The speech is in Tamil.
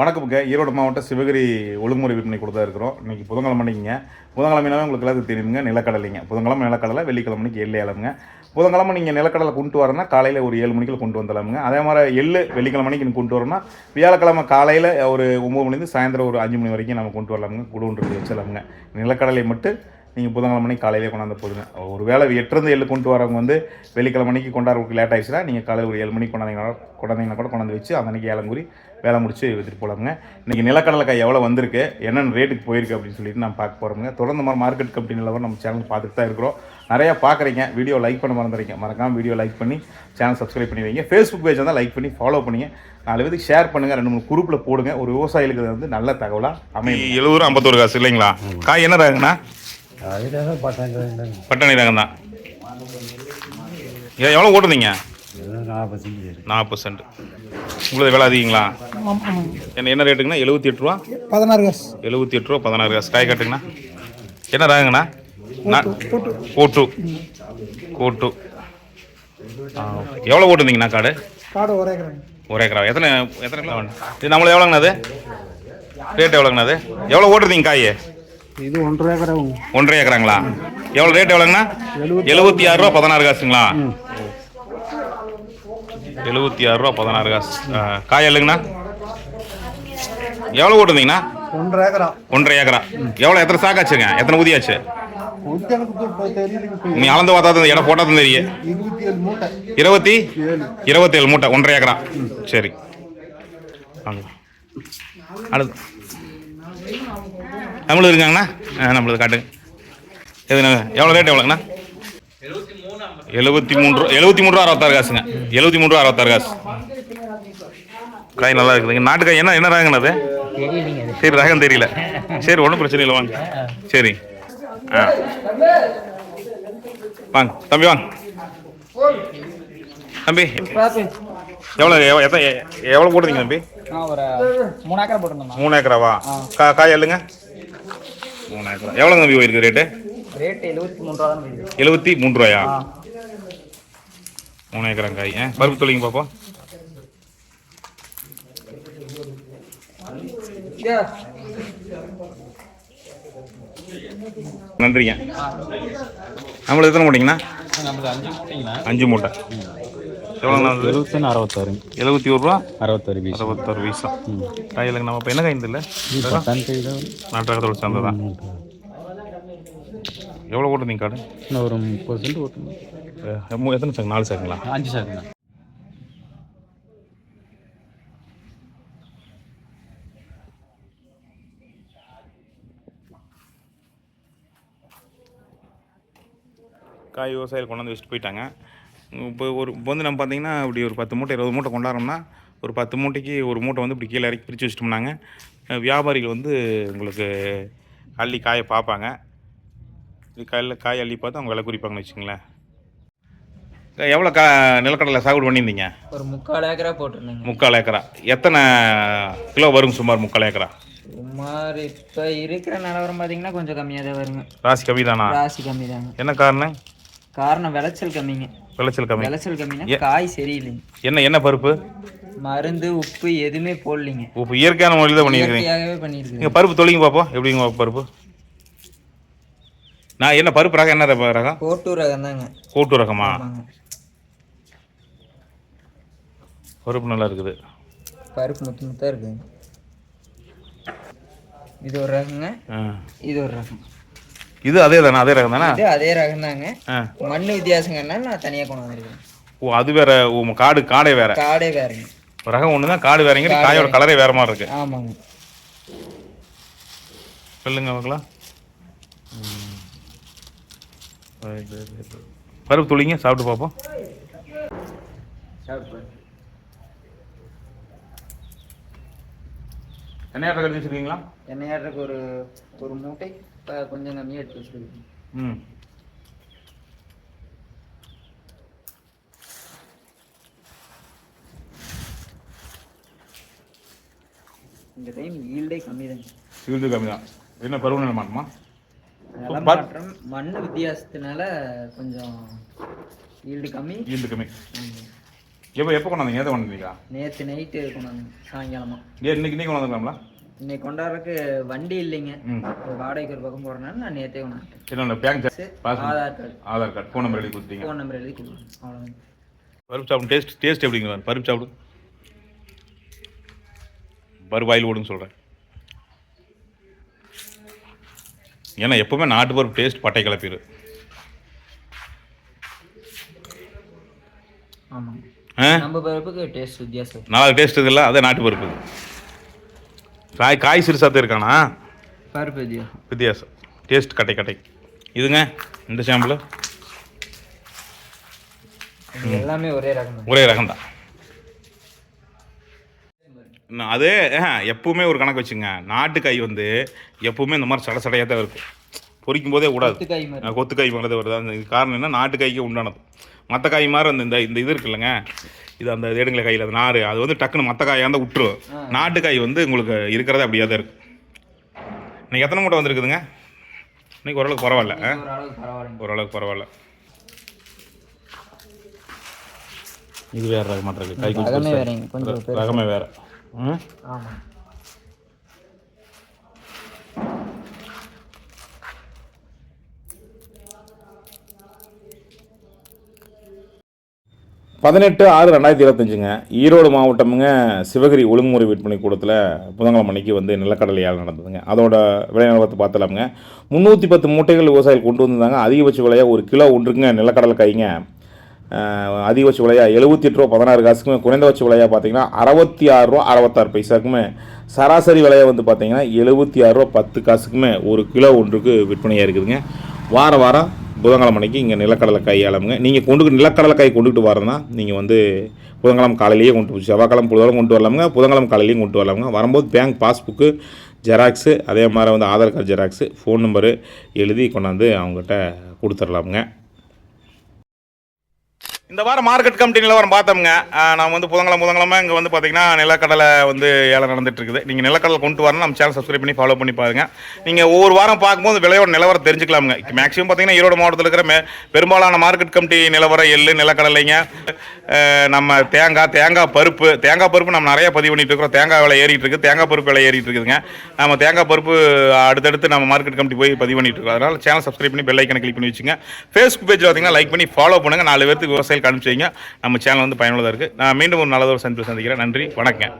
வணக்கமுங்க. ஈரோடு மாவட்டம் சிவகிரி ஒழுங்குமுறை விற்பனை கொடுத்தா இருக்கிறோம். இன்றைக்கி புதன்கிழமை அன்னைக்குங்க. புதன்கிழமைனாவே உங்களுக்கு எல்லாத்துக்கும் தெரியுங்க. நிலக்கடலைங்க. புதன்கிழமை நிலக்கடலை வெள்ளிக்கிழமைக்கு எள்ளு ஏலமுங்க புதன்கிழமை நீங்கள் நிலக்கடலை கொண்டு வரேன்னா காலையில் ஒரு ஏழு மணிக்குள்ள கொண்டு வந்துடலாமுங்க. அதே மாதிரி எள்ளு வெள்ளிக்கிழமைக்கு நீங்கள் கொண்டு வரணும்னா வியாழக்கிழமை காலையில் ஒரு ஒம்பது மணிலேருந்து சாயந்தரம் ஒரு அஞ்சு மணி வரைக்கும் நம்ம கொண்டு வரலாமுங்க. குடோன்றது வச்சிடலாமுங்க. நிலக்கடலை மட்டும் நீங்கள் புதன்கிழமை மணிக்கு காலையிலே கொண்டாந்து போதுங்க ஒரு வேளை எட்டுலேருந்து எள்ளு கொண்டு வரவங்க வந்து வெள்ளிக்கிழமை மணிக்கு கொண்டாடுறதுக்கு லேட் ஆயிடுச்சுன்னா நீங்கள் காலையில் ஒரு ஏழு மணிக்கு கொண்டாந்தீங்கன்னா கொண்டாந்தீங்கன்னா கூட கொண்டாந்து வச்சு அந்த அன்றைக்கி ஏலங்குறி வேலை முடிச்சு எடுத்துகிட்டு போகலாமுங்க இன்றைக்கி நிலக்கடலைக்காய் எவ்வளோ வந்திருக்கு என்னென்ன ரேட்டுக்கு போயிருக்கு அப்படின்னு சொல்லிட்டு நான் பார்க்க போகிறோமுங்க தொடர்ந்து மாதிரி மார்க்கெட் கம்பெனி நிலவரம் நம்ம சேனல் பார்த்துட்டு தான் இருக்கிறோம். நிறையா பார்க்குறீங்க வீடியோ லைக் பண்ண மறந்துறீங்க. மறக்காமல் வீடியோ லைக் பண்ணி சேனல் சப்ஸ்கிரைப் பண்ணி வைங்க. ஃபேஸ்புக் பேஜ் வந்து லைக் பண்ணி ஃபாலோ பண்ணுங்க. நாலு பேருக்கு ஷேர் பண்ணுங்கள் ரெண்டு மூணு குரூப்பில் போடுங்க. ஒரு விவசாயிகளுக்கு வந்து நல்ல தகவலாக அமையும். எழுபது ஐம்பத்தோரு காசு இல்லைங்களா? காய் என்ன ரகங்கண்ணா? பட்டாணி ரகம் தான். எவ்வளோ நாற்பத்தி நாற்பது சென்ட் உங்களுக்கு விலை அதிகங்களா? என்ன என்ன ரேட்டுங்கண்ணா? எழுபத்தி எட்டு ரூபா? பதினாறு காசு. எழுபத்தி எட்டு ரூபா பதினாறு காசு. காய் காட்டுங்கண்ணா. என்ன ரகங்கண்ணா? கோட்டு கோட்டு. எவ்வளோ ஓட்டுருந்தீங்கண்ணா காடு? காடு ஒரே ஒரு ஏக்கரா? எத்தனை எத்தனை கிலோ வேணும்? இது நம்மள எவ்வளோங்கண்ணா அது? ரேட் எவ்வளோங்கண்ணா அது? எவ்வளோ ஓட்டுறீங்க காய்? இது ஒன்றரை ஏக்கரம் ஒன்றரை ஏக்கராங்களா? எவ்வளோ ரேட் எவ்வளோங்கண்ணா எழுபத்தி ஆறு ரூபா பதினாறு காசுங்களா? எழுபத்தி ஆறு ரூபா பதினாறு காசு. காய் இல்லைங்கண்ணா எவ்வளோ ஓட்டுருந்தீங்கண்ணா ஒன்றரை ஏக்கரம் ஒன்றரை ஏக்கரா. எவ்வளோ எத்தனை சாக்காச்சுங்க எத்தனை ஊதியாச்சு நீ அளந்து பார்த்தா இடம் போட்டால் தான் தெரியும். இருபத்தி இருபத்தி ஏழு. மூட்டை ஒன்றரை ஏக்கரா. சரி. அடுத்து. நம்மளுது இருக்காங்கண்ணா? ஆ நம்மளுது காட்டுங்க. எதுண்ணா எவ்வளோ ரேட் எவ்வளோங்கண்ணா? எழுபத்தி மூணு ரூபா எழுபத்தி மூணு ரூபா அறுபத்தாறு காசுங்க. எழுபத்தி மூணு ரூபா அறுபத்தாறு காசு. காய் நல்லா இருக்குதுங்க நாட்டுக்காய் என்ன என்ன ரகங்கண்ணா அது? சரி ரகம் தெரியல. சரி ஒன்றும் பிரச்சனை இல்லை வாங்க. சரி. ஆ. வாங்க தம்பி வாங்க. தம்பி எவ்வளோ எவ்வளோ எத்தனை எவ்வளோ போட்டுருங்க தம்பி? மூணு ஏக்கரை போட்டிருந்தோம் மூணு ஏக்கராவா? கா காய் இல்லைங்க மூணு ஏக்கரா எவ்வளோ தம்பி போயிருக்கு ரேட்டு ரேட் எழுபத்தி மூணு ரூபா. எழுபத்தி மூணு ரூபாயா மூணு ஏக்கரா காய் ஆ பருப்பு தொழிங்க பார்ப்போம் நன்றிங்க. நம்மளுக்கு எத்தனை மூட்டைங்கண்ணா? அஞ்சு மூட்டை. எவ்வளோண்ணா அது? எழுபத்தி அறுபத்தாறு. எழுபத்தி ஒரு ரூபா? அறுபத்தாறு பீஸ் அறுபத்தாறு வீசா காயிலுங்க நம்ம இப்போ என்ன காய் இல்லை? பத்தாம் தேதி நாட்டகத்தோட சேர்ந்ததான் எவ்வளோ ஓட்டுறீங்க காடு இன்னும் ஒரு முப்பது சென்ட் ஓட்டணும் எத்தனை சார் நாலு சாருங்களா அஞ்சு காய் விவசாயிகள் கொண்டாந்து வச்சுட்டு போயிட்டாங்க. இப்போ ஒரு இப்போ வந்து நம்ம பார்த்தீங்கன்னா இப்படி ஒரு பத்து மூட்டை இருபது மூட்டை கொண்டாடுறோம்னா ஒரு பத்து மூட்டைக்கு ஒரு மூட்டை வந்து இப்படி கீழே இறக்கி பிரித்து வச்சிட்டோம்னாங்க வியாபாரிகள் வந்து உங்களுக்கு அள்ளி காயை பார்ப்பாங்க. காயில் காய் அள்ளி பார்த்து அவங்க விலை குறிப்பாங்கன்னு வச்சுங்களேன் எவ்வளோ கா நிலக்கடலை சாகுபடி பண்ணியிருந்தீங்க? ஒரு முக்கால் ஏக்கரா போட்டிருந்தேங்க. முக்கால் ஏக்கரா. எத்தனை கிலோ வரும் சுமார் முக்கால் ஏக்கரா? சுமார் இப்போ இருக்கிற நிலவரம் பார்த்தீங்கன்னா கொஞ்சம் கம்மியாக தான் வருங்க. ராசி கம்மி தானா ராசி கம்மி தாங்க என்ன காரணம்? காரணம் விளைச்சல் கம்மிங்க. விளைச்சல் கம்மி. விளைச்சல் கம்மினா காய் சரியில்லைங்க என்ன என்ன பருப்பு? மருந்து உப்பு எதுவுமே போடலைங்க. இப்போ இயற்கையான முறையில் தான் பண்ணியிருக்குங்க நீங்கள் பருப்பு தொலைங்க பார்ப்போம் எப்படிங்க பருப்பு? நான் என்ன பருப்பு ரகம் என்ன ரக- ரகம்? கோட்டூர் ரகம் தாங்க. கோட்டு ரகமா? பருப்பு நல்லா இருக்குது. பருப்பு முத்து முத்தா இருக்குங்க இது ஒரு ரகங்க. இது ஒரு ரகம். இது அதே தானே அதே ரகம் தானே? இது அதே ரகம் தாங்க. ஆ. மண் வித்தியாசங்கன்னா நான் தனியாக கொண்டு வந்திருக்கேன் ஓ அது வேற ஓ காடு காடே வேற. காடே வேறங்க. ரகம் ஒன்று தான் காடு வேறங்க காயோட கலரே வேற மாதிரி இருக்கு. ஆமாங்க. சொல்லுங்க ம். பருப்பு தொழிங்க சாப்பிட்டு பார்ப்போம். என்ன கட்டி வச்சிருக்கீங்களா? எண்ணெயாடுறதுக்கு ஒரு ஒரு மூட்டை. இப்போ கொஞ்சம் கம்மியாக எடுத்து வச்சுருக்கேன். ம். இந்த டைம் ஈல்டே கம்மி இது கம்மி தான் என்ன பருவநிலை மாட்டோமா நிலமாற்றம் மண் வித்தியாசத்தினால கொஞ்சம் ஈல்டு கம்மி. ஈல்டு கம்மி. எப்போ எப்போ கொண்டாந்தீங்க? எதை கொண்டாந்தீங்களா நேற்று நைட்டு கொண்டாந்து சாயங்காலமா. ஏன் இன்னைக்கு இன்னைக்கு கொண்டாந்துக்கலாம்ல? இன்னைக்கு கொண்டாடுறதுக்கு வண்டி இல்லைங்க. வாடகைக்கு ஒரு பக்கம் போகிறனால நான் நேற்றே கொண்டாட்டேன் என்னோட bank pass Aadhaar card. Aadhaar card phone number எழுதி கொடுத்தீங்க. ஃபோன் நம்பர் எழுதி அவ்வளோதான் பருப்பு சாப்பிடும் டேஸ்ட் டேஸ்ட் எப்படிங்க பருப்பு சாப்பிடும் பருப்பு வாயில் ஓடுன்னு சொல்கிறேன் ஏன்னா எப்பவுமே நாட்டு பருப்பு டேஸ்ட் பட்டை கிளப்பிடு ஆமாங்க. ஆ? நம்ம பருப்புக்கு டேஸ்ட் வித்தியாசம் நல்லா டேஸ்ட் இல்லை அதே நாட்டு பருப்பு. காய் காய் சிறுசாத்த இருக்கானா? பருப்பு வித்தியாசம். டேஸ்ட் கட்டை கட்டை. இதுங்க இந்த ஷாம்பில் எல்லாமே ஒரே ரகம் ஒரே ரகம் தான் அது எப்பவுமே ஒரு கணக்கு வச்சுங்க. நாட்டு காய் வந்து எப்பவுமே இந்த மாதிரி சட சடையாக தான் இருக்கும். பொரிக்கும் போதே விடாது. கொத்துக்காய் மாதிரி. வருது. அந்த காரணம் என்ன? நாட்டு காய்க்கு உண்டானது. மற்ற காய் மாதிரி அந்த இந்த இது இருக்குல்லங்க. இது அந்த எடுங்கள கையில் அந்த நார் அது வந்து டக்குன்னு மற்ற காயாக இருந்தால் விட்டுரும் நாட்டு காய் வந்து உங்களுக்கு இருக்கிறதே அப்படியே தான் இருக்கும் இன்னைக்கு எத்தனை மூட்டை வந்திருக்குதுங்க? இன்னைக்கு ஓரளவுக்கு பரவாயில்ல ஆ? ஓரளவுக்கு பரவாயில்ல. இது வேற ரகமாக இருக்கு கை கொஞ்சம். ரகமே வேற. ம்? ஆமாம் பதினெட்டு ஆறு ரெண்டாயிரத்தி இருபத்தஞ்சுங்க. ஈரோடு மாவட்டமுங்க சிவகிரி ஒழுங்குமுறை விற்பனை கூடத்தில் புதன்கிழமை அன்னைக்கு வந்து நிலக்கடலை நடந்ததுங்க. அதோட விலை நிலவரத்தை பார்த்தலாமுங்க முந்நூற்றி பத்து மூட்டைகள் விவசாயிகள் கொண்டு வந்திருந்தாங்க. அதிகபட்ச விலையாக ஒரு கிலோ ஒன்றுங்க நிலக்கடலை காய்ங்க. அதிகபட்ச விலையாக எழுபத்தி எட்டு ரூபா பதினாறு காசுக்குமே. குறைந்தபட்ச விலையாக பார்த்தீங்கன்னா அறுபத்தி ஆறு ரூபா அறுபத்தாறு பைசாக்குமே. சராசரி விலையை வந்து பார்த்தீங்கன்னா எழுபத்தி ஆறு ரூபா பத்து காசுக்குமே ஒரு கிலோ ஒன்றுக்கு விற்பனையாக இருக்குதுங்க. வார வாரம் புதன்கிழமை அன்னைக்கு இங்கே நிலக்கடலை காய் நீங்கள் கொண்டு நிலக்கடலை கை கொண்டுகிட்டு வரதுனா நீங்கள் வந்து புதன்கிழமை காலையிலேயே கொண்டு போய் செவ்வாய்க்கிழமை பொழுதும் கொண்டு வரலாமுங்க. புதன்கிழமை காலையிலையும் கொண்டு வரலாமுங்க. வரும்போது பேங்க் பாஸ்புக்கு ஜெராக்ஸு அதே மாதிரி வந்து Aadhaar card xerox phone number எழுதி கொண்டாந்து அவங்ககிட்ட கொடுத்துடலாமுங்க. இந்த வாரம் மார்க்கெட் கமிட்டி நிலவரம் பார்த்தோம்ங்க. நான் வந்து புதன்கிழமை புதன்கிழமை இங்கே வந்து பார்த்தீங்கன்னா நிலக்கடலை வந்து ஏழை நடந்துட்டு இருக்குது நீங்கள் நிலக்கடலை கொண்டு வரணும். நம்ம சேனல் சப்ஸ்கிரைப் பண்ணி ஃபாலோ பண்ணி பாருங்க. நீங்கள் ஒவ்வொரு வாரம் பார்க்கும்போது விலையோட நிலவரம் தெரிஞ்சுக்கலாமுங்க. மேக்ஸிமம் பார்த்தீங்கன்னா ஈரோடு மாவட்டத்தில் இருக்கிற மே பெரும்பாலான மார்க்கெட் கமிட்டி நிலவரம் எள்ளு நிலக்கடலைங்க. நம்ம தேங்காய் தேங்காய் பருப்பு தேங்காய் பருப்பு நம்ம நிறைய பதிவு பண்ணிட்டு இருக்கிறோம். தேங்காய் விலை ஏறிட்டு இருக்கு. தேங்காய் பருப்பு விலை ஏறிட்டு இருக்குதுங்க. நம்ம தேங்காய் பருப்பு அடுத்தடுத்து நம்ம மார்க்கெட் கமிட்டி போய் பதிவு பண்ணிட்டு இருக்கோம். அதனால சேனல் சப்ஸ்கிரைப் பண்ணி பெல் ஐக்கனை கிளிக் பண்ணி வச்சுங்க. ஃபேஸ்புக் பேஜ் பார்த்தீங்கன்னா லைக் பண்ணி ஃபாலோ பண்ணுங்க. நாலு பேருக்கு விவசாயிகள் அனுப்பிச்சு வைங்க. நம்ம சேனல் வந்து பயனுள்ளதாக இருக்குது நான் மீண்டும் ஒரு நல்லதொரு சந்திப்பு சந்திக்கிறேன். நன்றி. வணக்கம்.